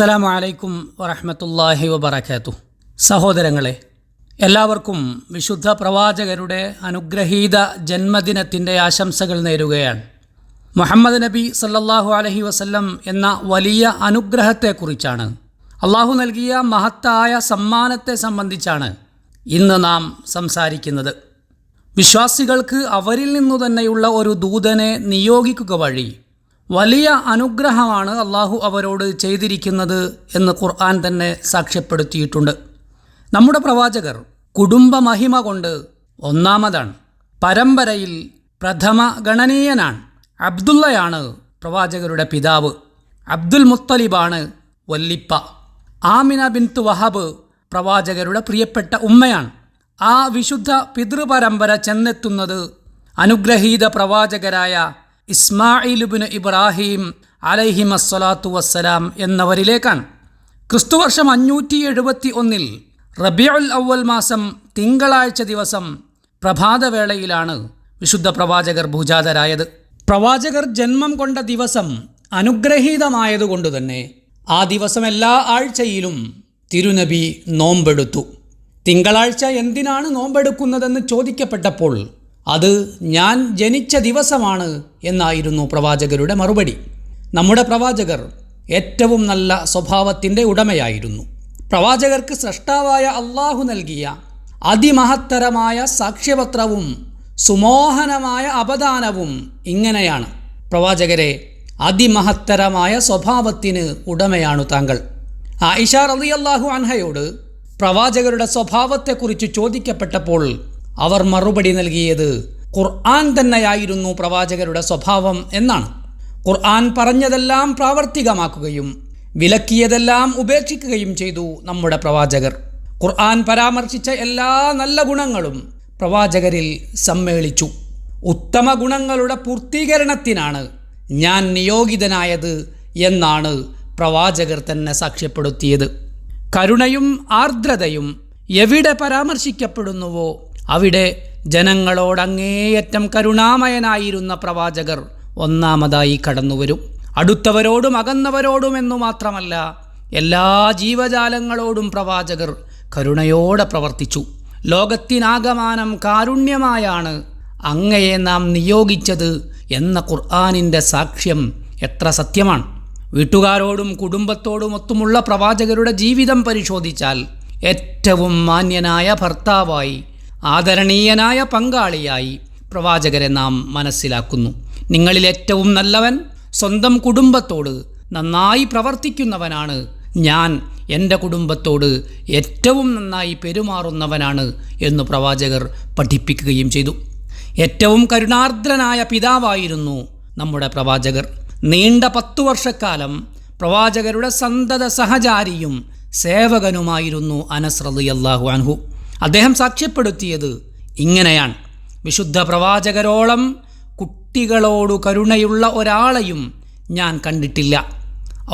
അസ്സലാമു അലൈക്കും വറഹമത്തല്ലാഹി വബർക്കാത്തു സഹോദരങ്ങളെ എല്ലാവർക്കും വിശുദ്ധ പ്രവാചകരുടെ അനുഗ്രഹീത ജന്മദിനത്തിന്റെ ആശംസകൾ നേരുകയാണ്. മുഹമ്മദ് നബി സല്ലല്ലാഹു അലഹി വസല്ലം എന്ന വലിയ അനുഗ്രഹത്തെക്കുറിച്ചാണ്. അള്ളാഹു നൽകിയ മഹത്തായ സമ്മാനത്തെ സംബന്ധിച്ചാണ് ഇന്ന് നാം സംസാരിക്കുന്നത്. വിശ്വാസികൾക്ക് അവരിൽ നിന്നു തന്നെയുള്ള ഒരു ദൂതനെ നിയോഗിക്കുക വഴി വലിയ അനുഗ്രഹമാണ് അള്ളാഹു അവരോട് ചെയ്തിരിക്കുന്നത് എന്ന് ഖുർആൻ തന്നെ സാക്ഷ്യപ്പെടുത്തിയിട്ടുണ്ട്. നമ്മുടെ പ്രവാചകർ കുടുംബമഹിമ കൊണ്ട് ഒന്നാമതാണ് പരമ്പരയിൽ പ്രഥമ ഗണനീയനാണ് അബ്ദുള്ളയാണ് പ്രവാചകരുടെ പിതാവ്. അബ്ദുൽ മുത്തലിബാണ് വല്ലിപ്പ. ആമിന ബിൻത്ത് വഹബ് പ്രവാചകരുടെ പ്രിയപ്പെട്ട ഉമ്മയാണ്. ആ വിശുദ്ധ പിതൃപരമ്പര ചെന്നെത്തുന്നത് അനുഗ്രഹീത പ്രവാചകരായ ഇസ്മായിലുബിന് ഇബ്രാഹിം അലൈഹിം അസ്സലാത്തു വസ്സലാം എന്നവരിലേക്കാണ്. ക്രിസ്തുവർഷം അഞ്ഞൂറ്റി എഴുപത്തി ഒന്നിൽ റബിയുൽ അവൽ മാസം തിങ്കളാഴ്ച ദിവസം പ്രഭാതവേളയിലാണ് വിശുദ്ധ പ്രവാചകർ ഭൂജാതരായത്. പ്രവാചകർ ജന്മം കൊണ്ട ദിവസം അനുഗ്രഹീതമായതുകൊണ്ട് തന്നെ ആ ദിവസം എല്ലാ ആഴ്ചയിലും തിരുനബി നോമ്പെടുത്തു. തിങ്കളാഴ്ച എന്തിനാണ് നോമ്പെടുക്കുന്നതെന്ന് ചോദിക്കപ്പെട്ടപ്പോൾ അത് ഞാൻ ജനിച്ച ദിവസമാണ് എന്നായിരുന്നു പ്രവാചകരുടെ മറുപടി. നമ്മുടെ പ്രവാചകർ ഏറ്റവും നല്ല സ്വഭാവത്തിന്റെ ഉടമയായിരുന്നു. പ്രവാചകർക്ക് സൃഷ്ടാവായ അള്ളാഹു നൽകിയ അതിമഹത്തരമായ സാക്ഷ്യപത്രവും സുമോഹനമായ അപദാനവും ഇങ്ങനെയാണ്. പ്രവാചകരെ അതിമഹത്തരമായ സ്വഭാവത്തിന് ഉടമയാണു താങ്കൾ. ആയിഷ റളിയല്ലാഹു അൻഹയോട് പ്രവാചകരുടെ സ്വഭാവത്തെക്കുറിച്ച് ചോദിക്കപ്പെട്ടപ്പോൾ അവർ മറുപടി നൽകിയത് ഖുർആൻ തന്നെയായിരുന്നു പ്രവാചകരുടെ സ്വഭാവം എന്നാണ്. ഖുർആൻ പറഞ്ഞതെല്ലാം പ്രാവർത്തികമാക്കുകയും വിലക്കിയതെല്ലാം ഉപേക്ഷിക്കുകയും ചെയ്തു നമ്മുടെ പ്രവാചകർ. ഖുർആൻ പരാമർശിച്ച എല്ലാ നല്ല ഗുണങ്ങളും പ്രവാചകരിൽ സമ്മേളിച്ചു. ഉത്തമ ഗുണങ്ങളുടെ പൂർത്തീകരണത്തിനാണ് ഞാൻ നിയോഗിതനായത് എന്നാണ് പ്രവാചകർ തന്നെ സാക്ഷ്യപ്പെടുത്തിയത്. കരുണയും ആർദ്രതയും എവിടെ പരാമർശിക്കപ്പെടുന്നുവോ അവിടെ ജനങ്ങളോടങ്ങേയറ്റം കരുണാമയനായിരുന്ന പ്രവാചകർ ഒന്നാമതായി കടന്നുവരും. അടുത്തവരോടും അകന്നവരോടും എന്നു മാത്രമല്ല എല്ലാ ജീവജാലങ്ങളോടും പ്രവാചകർ കരുണയോടെ പ്രവർത്തിച്ചു. ലോകത്തിനാകമാനം കാരുണ്യമായാണ് അങ്ങയെ നാം നിയോഗിച്ചത് എന്ന ഖുർആാനിന്റെ സാക്ഷ്യം എത്ര സത്യമാണ്. വീട്ടുകാരോടും കുടുംബത്തോടും ഒത്തുമുള്ള പ്രവാചകരുടെ ജീവിതം പരിശോധിച്ചാൽ ഏറ്റവും മാന്യനായ ഭർത്താവായി ആദരണീയനായ പങ്കാളിയായി പ്രവാചകരെ നാം മനസ്സിലാക്കുന്നു. നിങ്ങളിൽ ഏറ്റവും നല്ലവൻ സ്വന്തം കുടുംബത്തോട് നന്നായി പ്രവർത്തിക്കുന്നവനാണ് ഞാൻ. എന്റെ കുടുംബത്തോട് ഏറ്റവും നന്നായി പെരുമാറുന്നവനാണ് എന്ന് പ്രവാചകർ പഠിപ്പിക്കുകയും ചെയ്തു. ഏറ്റവും കരുണാർദ്രനായ പിതാവായിരുന്നു നമ്മുടെ പ്രവാചകർ. നീണ്ട പത്തു വർഷക്കാലം പ്രവാചകരുടെ സന്തത സഹചാരിയും സേവകനുമായിരുന്നു അനസ്രദ് റളിയല്ലാഹു അൻഹു. അദ്ദേഹം സാക്ഷ്യപ്പെടുത്തിയത് ഇങ്ങനെയാണ്. വിശുദ്ധ പ്രവാചകരോളം കുട്ടികളോടു കരുണയുള്ള ഒരാളെയും ഞാൻ കണ്ടിട്ടില്ല.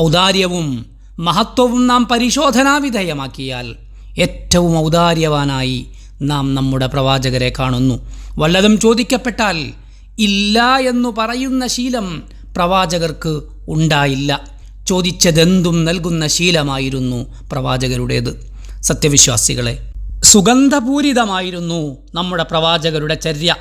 ഔദാര്യവും മഹത്വവും നാം പരിശോധനാ വിധേയമാക്കിയാൽ ഏറ്റവും ഔദാര്യവാനായി നാം നമ്മുടെ പ്രവാചകരെ കാണുന്നു. വല്ലതും ചോദിക്കപ്പെട്ടാൽ ഇല്ല എന്നു പറയുന്ന ശീലം പ്രവാചകർക്ക് ഉണ്ടായില്ല. ചോദിച്ചതെന്തും നൽകുന്ന ശീലമായിരുന്നു പ്രവാചകരുടേത്. സത്യവിശ്വാസികളെ സുഗന്ധപൂരിതമായിരുന്നു നമ്മുടെ പ്രവാചകരുടെ ചര്യ.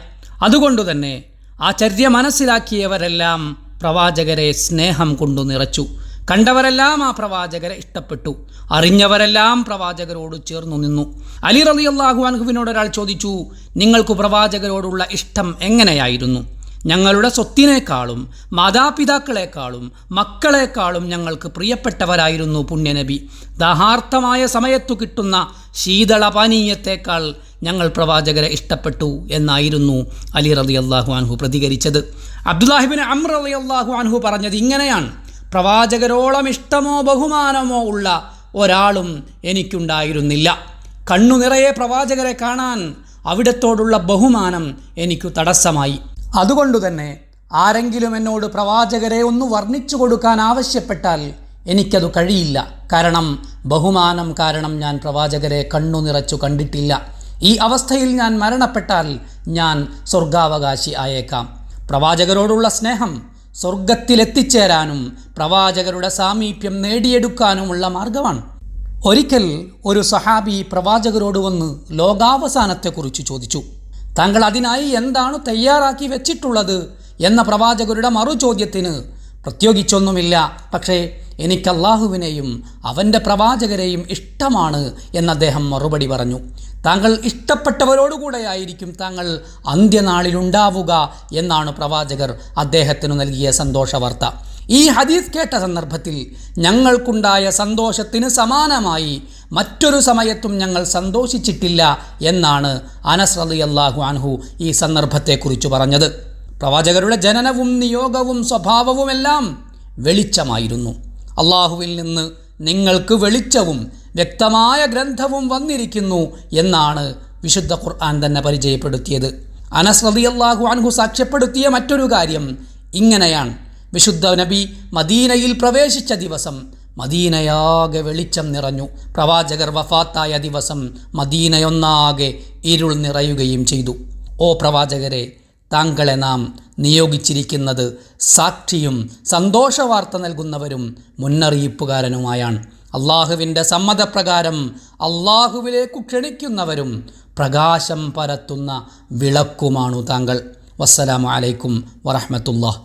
അതുകൊണ്ടുതന്നെ ആ ചര്യ മനസ്സിലാക്കിയവരെല്ലാം പ്രവാചകരെ സ്നേഹം കൊണ്ടു നിറച്ചു. കണ്ടവരെല്ലാം ആ പ്രവാചകരെ ഇഷ്ടപ്പെട്ടു. അറിഞ്ഞവരെല്ലാം പ്രവാചകരോട് ചേർന്നു നിന്നു. അലി റളിയല്ലാഹു അൻഹുവിനോട് ഒരാൾ ചോദിച്ചു നിങ്ങൾക്ക് പ്രവാചകരോടുള്ള ഇഷ്ടം എങ്ങനെയായിരുന്നു? ഞങ്ങളുടെ സ്വത്തിനേക്കാളും മാതാപിതാക്കളെക്കാളും മക്കളെക്കാളും ഞങ്ങൾക്ക് പ്രിയപ്പെട്ടവരായിരുന്നു പുണ്യനബി. ദാഹാർത്ഥമായ സമയത്തു കിട്ടുന്ന ശീതളപാനീയത്തേക്കാൾ ഞങ്ങൾ പ്രവാചകരെ ഇഷ്ടപ്പെട്ടു എന്നായിരുന്നു അലി റതി അള്ളാഹു അൻഹു പ്രതികരിച്ചത്. അബ്ദുല്ലാഹിബിൻ അമ്ര റതി അള്ളാഹു അൻഹു പറഞ്ഞത് ഇങ്ങനെയാണ്. പ്രവാചകരോളം ഇഷ്ടമോ ബഹുമാനമോ ഉള്ള ഒരാളും എനിക്കുണ്ടായിരുന്നില്ല. കണ്ണു നിറയെ പ്രവാചകരെ കാണാൻ അവിടത്തോടുള്ള ബഹുമാനം എനിക്കു തടസ്സമായി. അതുകൊണ്ടുതന്നെ ആരെങ്കിലും എന്നോട് പ്രവാചകരെ ഒന്ന് വർണിച്ചു കൊടുക്കാൻ ആവശ്യപ്പെട്ടാൽ എനിക്കതു കഴിയില്ല. കാരണം ബഹുമാനം കാരണം ഞാൻ പ്രവാചകരെ കണ്ണു നിറച്ചു കണ്ടിട്ടില്ല. ഈ അവസ്ഥയിൽ ഞാൻ മരണപ്പെട്ടാൽ ഞാൻ സ്വർഗാവകാശി ആയേക്കാം. പ്രവാചകരോടുള്ള സ്നേഹം സ്വർഗത്തിലെത്തിച്ചേരാനും പ്രവാചകരുടെ സാമീപ്യം നേടിയെടുക്കാനുമുള്ള മാർഗമാണ് ഒരിക്കൽ ഒരു സഹാബി പ്രവാചകരോട് വന്ന് ലോകാവസാനത്തെക്കുറിച്ച് ചോദിച്ചു. താങ്കൾ അതിനായി എന്താണ് തയ്യാറാക്കി വെച്ചിട്ടുള്ളത് എന്ന പ്രവാചകരുടെ മറുചോദ്യത്തിന് പ്രത്യേകിച്ചൊന്നുമില്ല. പക്ഷേ എനിക്ക് അള്ളാഹുവിനെയും അവന്റെ പ്രവാചകരെയും ഇഷ്ടമാണ് എന്ന് അദ്ദേഹം മറുപടി പറഞ്ഞു. താങ്കൾ ഇഷ്ടപ്പെട്ടവരോടുകൂടെയായിരിക്കും താങ്കൾ അന്ത്യനാളിലുണ്ടാവുക എന്നാണ് പ്രവാചകർ അദ്ദേഹത്തിന് നൽകിയ സന്തോഷവാർത്ത. ഈ ഹദീസ് കേട്ട സന്ദർഭത്തിൽ ഞങ്ങൾക്കുണ്ടായ സന്തോഷത്തിന് സമാനമായി മറ്റൊരു സമയത്തും ഞങ്ങൾ സന്തോഷിച്ചിട്ടില്ല എന്നാണ് അനസ് റളിയല്ലാഹു അൻഹു ഈ സന്ദർഭത്തെക്കുറിച്ച് പറഞ്ഞത്. പ്രവാചകരുടെ ജനനവും നിയോഗവും സ്വഭാവവുമെല്ലാം വെളിച്ചമായിരുന്നു. അള്ളാഹുവിൽ നിന്ന് നിങ്ങൾക്ക് വെളിച്ചവും വ്യക്തമായ ഗ്രന്ഥവും വന്നിരിക്കുന്നു എന്നാണ് വിശുദ്ധ ഖുർആൻ തന്നെ പരിചയപ്പെടുത്തിയത്. അനസ് റളിയല്ലാഹു അൻഹു സാക്ഷ്യപ്പെടുത്തിയ മറ്റൊരു കാര്യം ഇങ്ങനെയാണ്. വിശുദ്ധ നബി മദീനയിൽ പ്രവേശിച്ച ദിവസം മദീനയാകെ വെളിച്ചം നിറഞ്ഞു. പ്രവാചകർ വഫാത്തായ ദിവസം മദീനയൊന്നാകെ ഇരുൾ നിറയുകയും ചെയ്തു. ഓ പ്രവാചകരെ താങ്കളെ നാം നിയോഗിച്ചിരിക്കുന്നത് സാക്ഷിയും സന്തോഷവാർത്ത നൽകുന്നവരും മുന്നറിയിപ്പുകാരനുമായാണ്. അള്ളാഹുവിന്റെ സമ്മതപ്രകാരം അള്ളാഹുവിലേക്കു ക്ഷണിക്കുന്നവരും പ്രകാശം പരത്തുന്ന വിളക്കുമാണു താങ്കൾ. വസ്സലാമലൈക്കും വറഹമത്തുള്ള